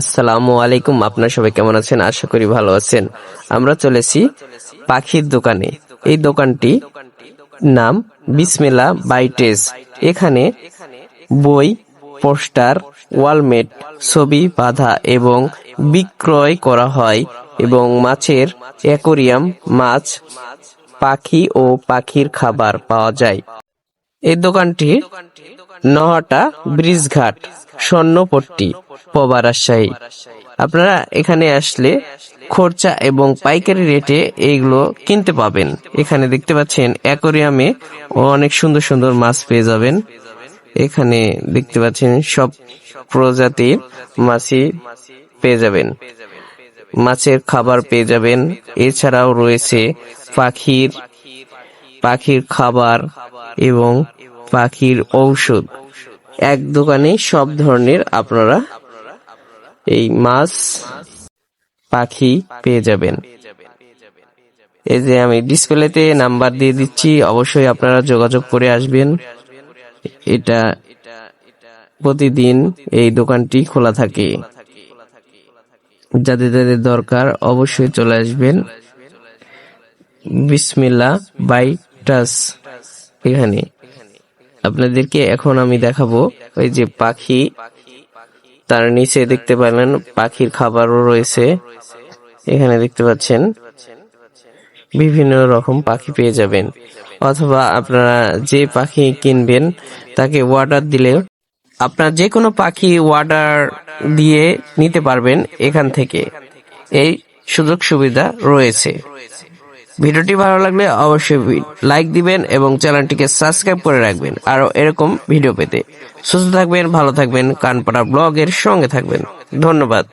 আসসালামু আলাইকুম, আপনার সবাই কেমন আছেন? আশা করি ভালো আছেন। আমরা চলেছি পাখির দোকানে। এই দোকানটি নাম বিসমেলা বাইটেস এখানে বই, পোস্টার, ওয়ালমেট, ছবি বাঁধা এবং বিক্রয় করা হয় এবং মাছের অ্যাকোরিয়াম, মাছ, পাখি ও পাখির খাবার পাওয়া যায়। এই দোকানটি নহাটা ব্রিজঘাট। স্বর্ণপট্টি পবা রাজশাহী আপনারা এখানে আসলে খরচা এবং পাইকারি রেটে এইগুলো কিনতে পাবেন। এখানে দেখতে পাচ্ছেন অ্যাকোরিয়ামে অনেক সুন্দর সুন্দর মাছ পেয়ে যাবেন। এখানে দেখতে পাচ্ছেন সব প্রজাতির মাছই পেয়ে যাবেন। মাছের খাবার পেয়ে যাবেন। এছাড়াও রয়েছে পাখির পাখির খাবার এবং পাখির ঔষধ। এক দোকানে সব ধরনের আপনারা এই মাছ, পাখি পেয়ে যাবেন। এই যে আমি ডিসপ্লেতে নাম্বার দিয়ে দিচ্ছি, অবশ্যই আপনারা যোগাযোগ করে আসবেন। এটা প্রতিদিন এই দোকানটি খোলা থাকে। যাদের যাদের দরকার অবশ্যই চলে আসবেন। বিসমিল্লা বাই টাস এখানে। আপনাদেরকে এখন আমি দেখাবো ওই যে পাখি। তার নিচে দেখতে পেলেন পাখির খাবারও রয়েছে। এখানে দেখতে পাচ্ছেন বিভিন্ন রকম পাখি পেয়ে যাবেন। অথবা আপনারা যে পাখি কিনবেন তাকে অর্ডার দিলে আপনার যে কোনো পাখি অর্ডার দিয়ে নিতে পারবেন এখান থেকে। এই সুযোগ সুবিধা রয়েছে। ভিডিওটি ভালো লাগলে অবশ্যই লাইক দিবেন এবং চ্যানেলটিকে সাবস্ক্রাইব করে রাখবেন। আরও এরকম ভিডিও পেতে। সুস্থ থাকবেন, ভালো থাকবেন। কানপাড়া ব্লগের সঙ্গে থাকবেন। ধন্যবাদ।